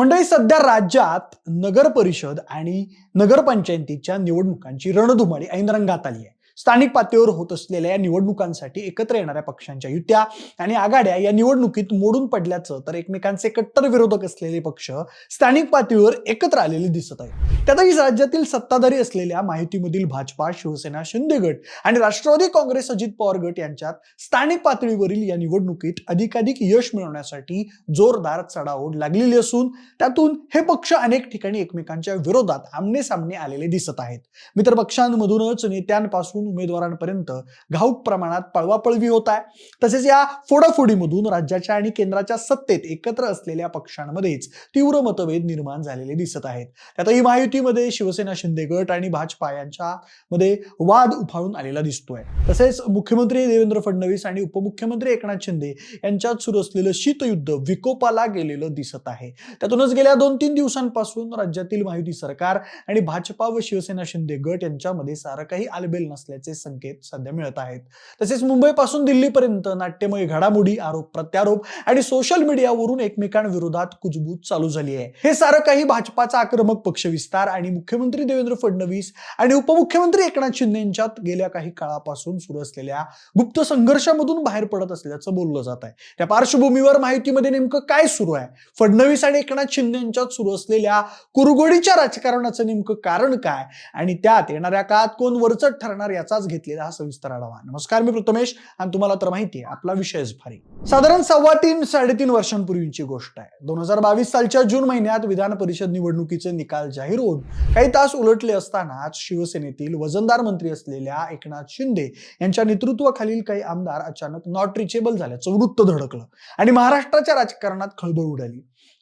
मंडळी सध्या राज्यात नगर परिषद आणि नगरपंचायतीच्या निवडणुकांची रणधुमाळी ऐन रंगात आली आहे. स्थानिक पातळीवर होत असलेल्या या निवडणुकांसाठी एकत्र येणाऱ्या पक्षांच्या युत्या आणि आघाड्या या निवडणुकीत मोडून पडल्याचं तर एकमेकांचे कट्टर विरोधक असलेले पक्ष स्थानिक पातळीवर एकत्र आलेले दिसत आहे त्यातही राज्यातील सत्ताधारी असलेल्या माहितीमधील भाजपा शिवसेना शिंदे गट आणि राष्ट्रवादी काँग्रेस अजित पवार गट यांच्यात स्थानिक पातळीवरील या निवडणुकीत अधिकाधिक यश मिळवण्यासाठी जोरदार चढाओढ लागलेली असून त्यातून हे पक्ष अनेक ठिकाणी एकमेकांच्या विरोधात आमने सामने आलेले दिसत आहेत. मित्र पक्षांमधूनच नेत्यांपासून उमेदवारांपर्यंत घाऊक प्रमाणात पळवापळवी होत आहे. तसेच या फोडाफोडीमधून राज्याच्या आणि केंद्राच्या सत्तेत एकत्र असलेल्या पक्षांमध्येच तीव्र मतभेद निर्माण झालेले दिसत आहेत. त्यातही महायुतीमध्ये शिवसेना शिंदे गट आणि भाजपा यांच्यामध्ये वाद उफाळून आलेला दिसतोय. तसेच मुख्यमंत्री देवेंद्र फडणवीस आणि उपमुख्यमंत्री एकनाथ शिंदे यांच्यात सुरू असलेलं शीतयुद्ध विकोपाला गेलेलं दिसत आहे. त्यातूनच गेल्या दोन तीन दिवसांपासून राज्यातील महायुती सरकार आणि भाजपा व शिवसेना शिंदे गट यांच्यामध्ये सारं काही आलबेल असल्याचे संकेत सध्या मिळत आहेत. तसेच मुंबईपासून दिल्लीपर्यंत नाट्यमय घडामोडी आरोप प्रत्यारोप आणि सोशल मीडियावरून एकमेकांविरोधात कुजबूज चालू झाली आहे. हे सारं काही भाजपाचा आक्रमक पक्षविस्तार आणि मुख्यमंत्री देवेंद्र फडणवीस आणि उपमुख्यमंत्री एकनाथ शिंदे यांच्यात गेल्या काही काळापासून सुरू असलेल्या गुप्त संघर्षामधून बाहेर पडत असल्याचं बोललं जात आहे. त्या पार्श्वभूमीवर माहितीमध्ये नेमकं काय सुरू आहे? फडणवीस आणि एकनाथ शिंदे यांच्यात सुरू असलेल्या कुरगोडीच्या राजकारणाचं नेमकं कारण काय? आणि त्यात येणाऱ्या काळात कोण वरचढ ठरणार याचाच घेतलेला हा सविस्तर आढावा. नमस्कार मी प्रथमेश आणि तुम्हाला तर माहिती आहे आपला विषयच भारी. साधारण सव्वा तीन साडेतीन वर्षांपूर्वीची गोष्ट आहे. दोन हजार बावीस सालच्या जून महिन्यात विधान परिषद निवडणुकीचे निकाल जाहीर होऊन काही तास उलटले असतानाच शिवसेनेतील वजनदार मंत्री असलेल्या एकनाथ शिंदे यांच्या नेतृत्वाखालील काही आमदार अचानक नॉट रिचेबल झाल्याचं वृत्त धडकलं आणि महाराष्ट्राच्या राजकारणात खळबळ उडाली.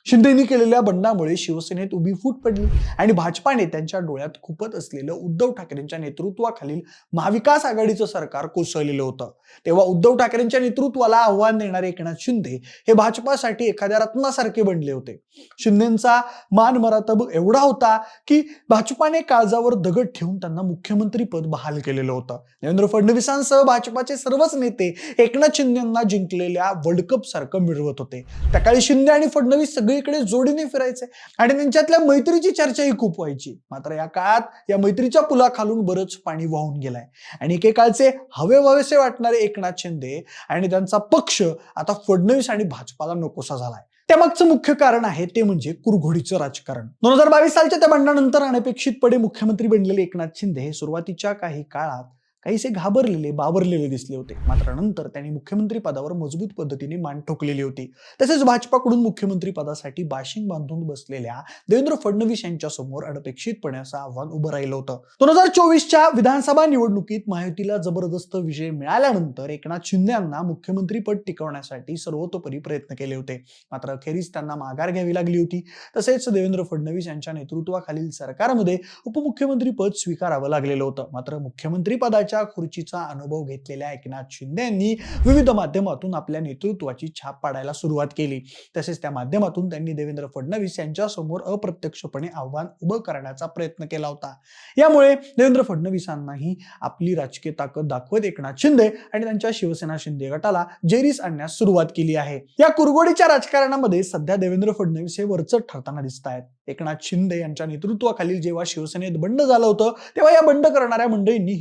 शिंदेनी केलेल्या बंडामुळे शिवसेनेत उभी फूट पडली आणि भाजपा नेत्यांच्या डोळ्यात खुपत असलेलं उद्धव ठाकरेंच्या नेतृत्वाखालील महाविकास आघाडीचं सरकार कोसळलेलं होतं. तेव्हा उद्धव ठाकरेंच्या नेतृत्वाला आव्हान देणारे एकनाथ शिंदे हे भाजपासाठी एखाद्या रत्नासारखे बनले होते. शिंदेचा मान मरातब एवढा होता की भाजपाने काळजावर दगड ठेवून त्यांना मुख्यमंत्री पद बहाल केलेलं होतं. देवेंद्र फडणवीसांसह भाजपाचे सर्वच नेते एकनाथ शिंदेना जिंकलेल्या वर्ल्ड कप सारखं मिळवत होते. त्या काळी शिंदे आणि फडणवीस सगळीकडे जोडीने फिरायचे आणि त्यांच्यातल्या मैत्रीची चर्चाही खूप व्हायची. मात्र या काळात या मैत्रीच्या पुलाखालून बरंच पाणी वाहून गेलाय. आणि एकेकाळचे हवे व्हावेसे वाटणारे एकनाथ शिंदे आणि त्यांचा पक्ष आता फडणवीस आणि भाजपाला नकोसा झालाय. त्यामागचं मुख्य कारण आहे ते म्हणजे कुरघोडीचं राजकारण. दोन हजार बावीस सालच्या त्या बंडानंतर अनपेक्षितपणे मुख्यमंत्री बनलेले एकनाथ शिंदे हे सुरुवातीच्या काही काळात काहीसे घाबरलेले बावरलेले दिसले होते. मात्र नंतर त्यांनी मुख्यमंत्री पदावर मजबूत पद्धतीने मान ठोकलेली होती. तसेच भाजपाकडून मुख्यमंत्री पदासाठी बाशिंग बांधून बसलेल्या देवेंद्र फडणवीस यांच्या समोर अनपेक्षितपणे असं आव्हान उभं राहिलं होतं. दोन हजार चोवीसच्या विधानसभा निवडणुकीत महायुतीला जबरदस्त विजय मिळाल्यानंतर एकनाथ शिंदे यांना मुख्यमंत्री पद टिकवण्यासाठी सर्वतोपरी प्रयत्न केले होते. मात्र अखेरीस त्यांना माघार घ्यावी लागली होती. तसेच देवेंद्र फडणवीस यांच्या नेतृत्वाखालील सरकारमध्ये उपमुख्यमंत्री पद स्वीकारावं लागलेलं होतं. मात्र मुख्यमंत्री पदाच्या खुर्चीचा अनुभव घेतलेल्या एकनाथ शिंदे यांनी विविध माध्यमातून आपल्या नेतृत्वाची छाप पाडायला सुरुवात केली. तसेच त्या माध्यमातून त्यांनी देवेंद्र फडणवीस यांच्या समोर अप्रत्यक्षपणे आव्हान उभं करण्याचा प्रयत्न केला होता. यामुळे देवेंद्र फडणवीसांनाही आपली राजकीय ताकद दाखवत एकनाथ शिंदे आणि त्यांच्या शिवसेना शिंदे गटाला जेरीस आणण्यास सुरुवात केली आहे. या कुरगोडीच्या राजकारणामध्ये सध्या देवेंद्र फडणवीस हे वरचढ ठरताना दिसत आहेत. एकनाथ शिंदे यांच्या नेतृत्वाखालील जेव्हा शिवसेनेत बंड झालं होतं तेव्हा या बंड करणाऱ्या मंडळींनी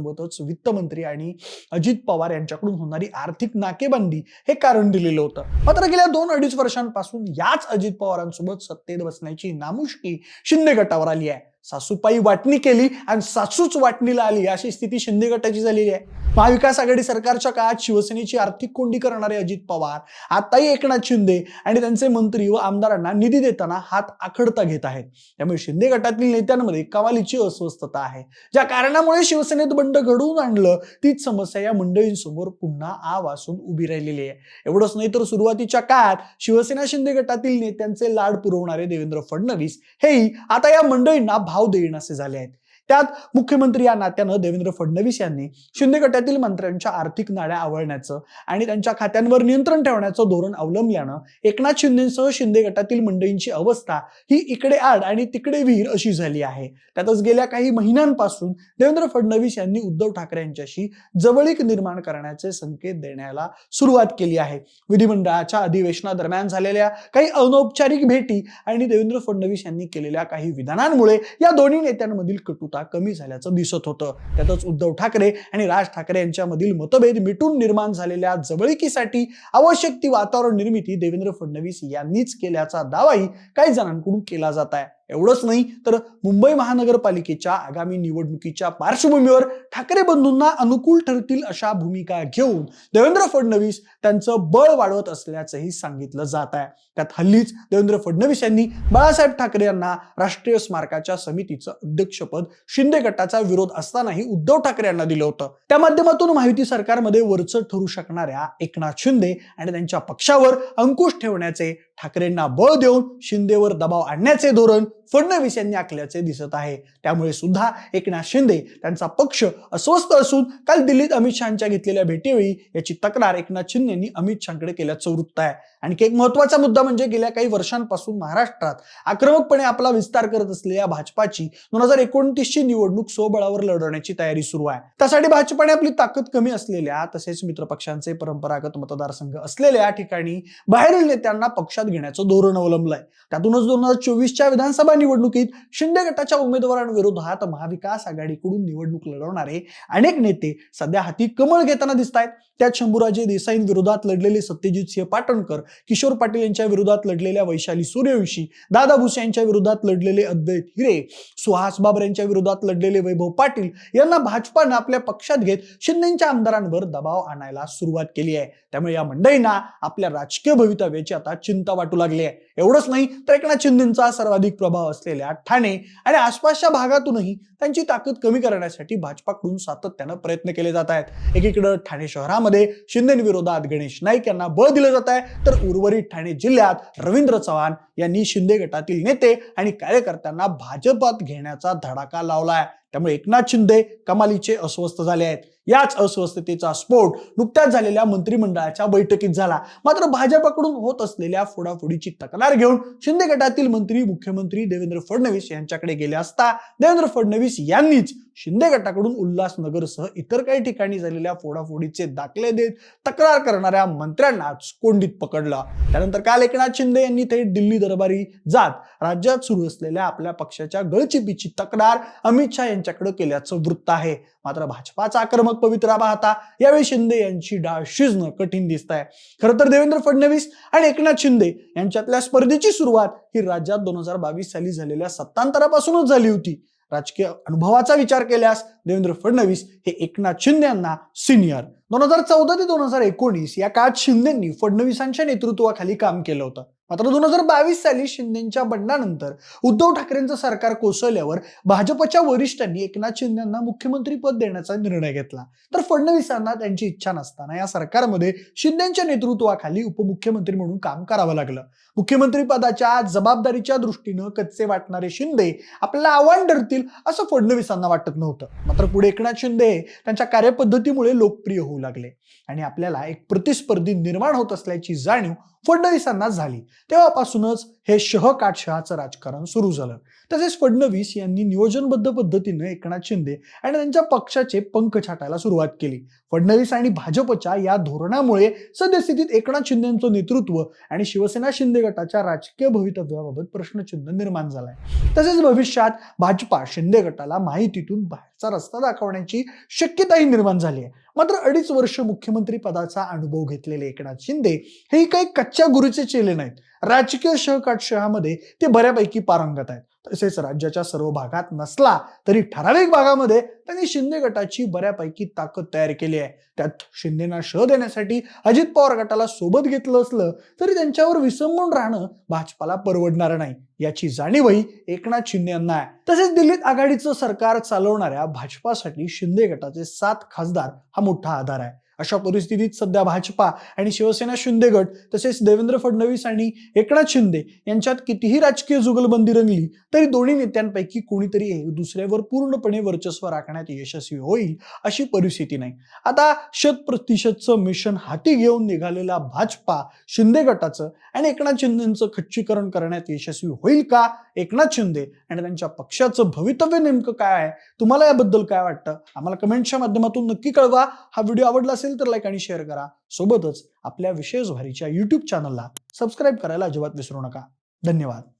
हिंदुत्वासोबतच वित्तमंत्री आणि अजित पवार यांच्याकडून होणारी आर्थिक नाकेबंदी हे कारण दिलेलं होतं. मात्र गेल्या दोन अडीच वर्षांपासून याच अजित पवारांसोबत सत्तेत बसण्याची नामुष्की शिंदे गटावर आली आहे. सासूपाई वाटणी केली आणि सासूच वाटणीला आली अशी स्थिती शिंदे गटाची झालेली आहे. महाविकास आघाडी सरकारच्या काळात शिवसेनेची आर्थिक कोंडी करणारे अजित पवार आताही एकनाथ शिंदे आणि त्यांचे मंत्री व आमदारांना निधी देताना हात आखडता घेत आहेत. त्यामुळे शिंदे गटातील नेत्यांमध्ये कमालीची अस्वस्थता आहे. ज्या कारणामुळे शिवसेनेत बंड घडवून आणलं तीच समस्या या मंडळींसमोर पुन्हा आ वासून उभी राहिलेली आहे. एवढंच नाही तर सुरुवातीच्या काळात शिवसेना शिंदे गटातील नेत्यांचे लाड पुरवणारे देवेंद्र फडणवीस हेही आता या मंडळींना भाव देईनासे झाले आहेत. त्यात मुख्यमंत्री या नात्यानं देवेंद्र फडणवीस यांनी शिंदे गटातील मंत्र्यांच्या आर्थिक नाड्या आवळण्याचं आणि त्यांच्या खात्यांवर नियंत्रण ठेवण्याचं धोरण अवलंबल्यानं एकनाथ शिंदेसह शिंदे गटातील मंडळींची अवस्था ही इकडे आड आणि तिकडे विहीर अशी झाली आहे. त्यातच गेल्या काही महिन्यांपासून देवेंद्र फडणवीस यांनी उद्धव ठाकरे यांच्याशी जवळीक निर्माण करण्याचे संकेत देण्याला सुरुवात केली आहे. विधिमंडळाच्या अधिवेशनादरम्यान झालेल्या काही अनौपचारिक भेटी आणि देवेंद्र फडणवीस यांनी केलेल्या काही विधानांमुळे या दोन्ही नेत्यांमधील कटुता कमी झाल्याचं दिसत होतं. त्यातच उद्धव ठाकरे आणि राज ठाकरे यांच्यामधील मतभेद मिटून निर्माण झालेल्या जवळकीसाठी आवश्यक ती वातावरण निर्मिती देवेंद्र फडणवीस यांनीच केल्याचा दावाही काही जणांकडून केला जात आहे. एवढंच नाही तर मुंबई महानगरपालिकेच्या आगामी निवडणुकीच्या पार्श्वभूमीवर ठाकरे बंधूंना अनुकूल ठरतील अशा भूमिका घेऊन देवेंद्र फडणवीस त्यांचं बळ वाढवत असल्याचंही सांगितलं जात आहे. त्यात हल्लीच देवेंद्र फडणवीस यांनी बाळासाहेब ठाकरे यांना राष्ट्रीय स्मारकाच्या समितीचं अध्यक्षपद शिंदे गटाचा विरोध असतानाही उद्धव ठाकरे यांना दिलं होतं. त्या माध्यमातून माहिती सरकारमध्ये वरचं ठरू शकणाऱ्या एकनाथ शिंदे आणि त्यांच्या पक्षावर अंकुश ठेवण्याचे ठाकरेंना बळ देऊन शिंदेवर दबाव आणण्याचे धोरण फडणवीस यांनी आखल्याचे दिसत आहे. त्यामुळे सुद्धा एकनाथ शिंदे त्यांचा पक्ष अस्वस्थ असून काल दिल्लीत अमित शहाच्या घेतलेल्या भेटीवेळी याची तक्रार एकनाथ शिंदे यांनी अमित शहाकडे केल्याचं वृत्त आहे. आणखी एक महत्त्वाचा मुद्दा म्हणजे गेल्या काही वर्षांपासून महाराष्ट्रात आक्रमकपणे आपला विस्तार करत असलेल्या भाजपाची दोन हजार एकोणतीसची निवडणूक स्वबळावर लढवण्याची तयारी सुरू आहे. त्यासाठी भाजपाने आपली ताकद कमी असलेल्या तसेच मित्रपक्षांचे परंपरागत मतदारसंघ असलेल्या ठिकाणी बाहेरील नेत्यांना पक्षात घेण्याचं धोरण अवलंबलंय. त्यातूनच दोन हजार चोवीसच्या विधानसभा निवडणुकीत शिंदे गटाच्या उमेदवारांविरोधात महाविकास आघाडीकडून निवडणूक लढवणारे अनेक नेते सध्या हाती कमळ घेताना दिसत आहेत त्यात शंभूराजे देसाईंविरोधात लढलेले सत्यजित सिंह पाटणकर किशोर पाटील यांच्या विरोधात लढलेल्या वैशाली सूर्यवंशी दादा भुसे यांच्या विरोधात लढलेले अद्वैत हिरे सुहास बाबर यांच्या विरोधात लढलेले वैभव पाटील यांना भाजपानं आपल्या पक्षात घेत शिंदेच्या आमदारांवर दबाव आणायला सुरुवात केली आहे. त्यामुळे या मंडळींना आपल्या राजकीय भवितव्याची आता चिंता वाटू लागली आहे. एवढंच नाही तर एकनाथ शिंदेचा सर्वाधिक प्रभाव असलेल्या ठाणे आणि आसपासच्या भागातूनही त्यांची ताकद कमी करण्यासाठी भाजपाकडून सातत्यानं प्रयत्न केले जात आहेत. एकीकडे ठाणे शहरामध्ये शिंदेविरोधात गणेश नाईक यांना बळ दिलं जात आहे तर उर्वरित ठाणे जिल्ह्यात रवींद्र चव्हाण यांनी शिंदे गटातील नेते आणि कार्यकर्त्यांना भाजपात घेण्याचा धडाका लावला आहे त्यामुळे एकनाथ शिंदे कमालीचे अस्वस्थ झाले आहेत. याच अस्वस्थतेचा स्फोट नुकत्याच झालेल्या मंत्रिमंडळाच्या बैठकीत झाला. मात्र भाजपाकडून होत असलेल्या फोडाफोडीची तक्रार घेऊन शिंदे गटातील मंत्री मुख्यमंत्री देवेंद्र फडणवीस यांच्याकडे गेले असता देवेंद्र फडणवीस यांनीच शिंदे गटाकडून उल्हासनगरसह इतर काही ठिकाणी झालेल्या फोडाफोडीचे दाखले देत तक्रार करणाऱ्या मंत्र्यांनाच कोंडीत पकडलं. त्यानंतर काल एकनाथ शिंदे यांनी थेट दिल्ली दरबारी जात राज्यात सुरू असलेल्या आपल्या पक्षाच्या गळचिपीची तक्रार अमित शहा यांच्याकडे केल्याचं वृत्त आहे. मात्र भाजपाचा आक्रमक पवित्रा पाहता यावेळी शिंदे यांची डाळ शिजणं कठीण दिसत आहे खरं तर देवेंद्र फडणवीस आणि एकनाथ शिंदे यांच्यातल्या स्पर्धेची सुरुवात ही राज्यात दोन हजार बावीस साली झालेल्या सत्तांतरापासूनच झाली होती. राजकीय अनुभवाचा विचार केल्यास देवेंद्र फडणवीस हे एकनाथ शिंदे यांना सिनियर दोन हजार चौदा ते दोन हजार एकोणीस या काळात शिंदेंनी फडणवीसांच्या नेतृत्वाखाली काम केलं होतं. मात्र दोन हजार बावीस साली शिंदेच्या बंडानंतर उद्धव ठाकरेंचं सरकार कोसळल्यावर भाजपच्या वरिष्ठांनी एकनाथ शिंदेंना मुख्यमंत्री पद देण्याचा निर्णय घेतला. तर फडणवीसांना त्यांची इच्छा नसताना या सरकारमध्ये शिंदेच्या नेतृत्वाखाली उपमुख्यमंत्री म्हणून काम करावं लागलं. मुख्यमंत्री पदाच्या जबाबदारीच्या दृष्टीनं कच्चे वाटणारे शिंदे आपल्याला आव्हान डरतील असं फडणवीसांना वाटत नव्हतं. मात्र पुढे एकनाथ शिंदे त्यांच्या कार्यपद्धतीमुळे लोकप्रिय होऊ लागले आणि आपल्याला एक प्रतिस्पर्धी निर्माण होत असल्याची जाणीव फडणवीसांना झाली. तेव्हापासूनच हे शहकाटशहाचं राजकारण सुरू झालं. तसेच फडणवीस यांनी नियोजनबद्ध पद्धतीनं एकनाथ शिंदे आणि त्यांच्या पक्षाचे पंख छाटायला सुरुवात केली. फडणवीस आणि भाजपच्या या धोरणामुळे सद्यस्थितीत एकनाथ शिंदेचं नेतृत्व आणि शिवसेना शिंदे गटाच्या राजकीय भवितव्याबाबत प्रश्नचिन्ह निर्माण झालाय. तसेच भविष्यात भाजपा शिंदे गटाला माहितीतून बाहेरचा रस्ता दाखवण्याची शक्यताही निर्माण झाली आहे मात्र अडीच वर्ष मुख्यमंत्री पदाचा अनुभव घेतलेले एकनाथ शिंदे हे काही कच्च्या गुरुचे चेले नाहीत. राजकीय शहकाटशहामध्ये ते बऱ्यापैकी पारंगत आहेत. तसेच राज्याच्या सर्व भागात नसला तरी ठराविक भागामध्ये त्यांनी शिंदे गटाची बऱ्यापैकी ताकद तयार केली आहे. त्यात शिंदेना शह देण्यासाठी अजित पवार गटाला सोबत घेतलं असलं तरी त्यांच्यावर विसंबून राहणं भाजपाला परवडणार नाही. याची जाणीवही एकनाथ शिंदे यांना आहे. तसेच दिल्लीत आघाडीचं सरकार चालवणाऱ्या भाजपासाठी शिंदे गटाचे सात खासदार हा मोठा आधार आहे. अशा परिस्थितीत सध्या भाजपा आणि शिवसेना शिंदे गट तसेच देवेंद्र फडणवीस आणि एकनाथ शिंदे यांच्यात कितीही राजकीय जुगलबंदी रंगली तरी दोन्ही नेत्यांपैकी कोणीतरी दुसऱ्यावर पूर्णपणे वर्चस्व राखण्यात यशस्वी होईल अशी परिस्थिती नाही. आता शत प्रतिशतचं मिशन हाती घेऊन निघालेला भाजपा शिंदे गटाचं आणि एकनाथ शिंदेचं खच्चीकरण करण्यात यशस्वी होईल का? एकनाथ शिंदे आणि त्यांच्या पक्षाचं भवितव्य नेमकं काय आहे? तुम्हाला याबद्दल काय वाटतं? आम्हाला कमेंटच्या माध्यमातून नक्की कळवा. हा व्हिडिओ आवडला असेल असेल तर लाईक आणि शेअर करा. सोबतच आपल्या विशेष भारीच्या युट्यूब चॅनलला सबस्क्राईब करायला अजिबात विसरू नका. धन्यवाद.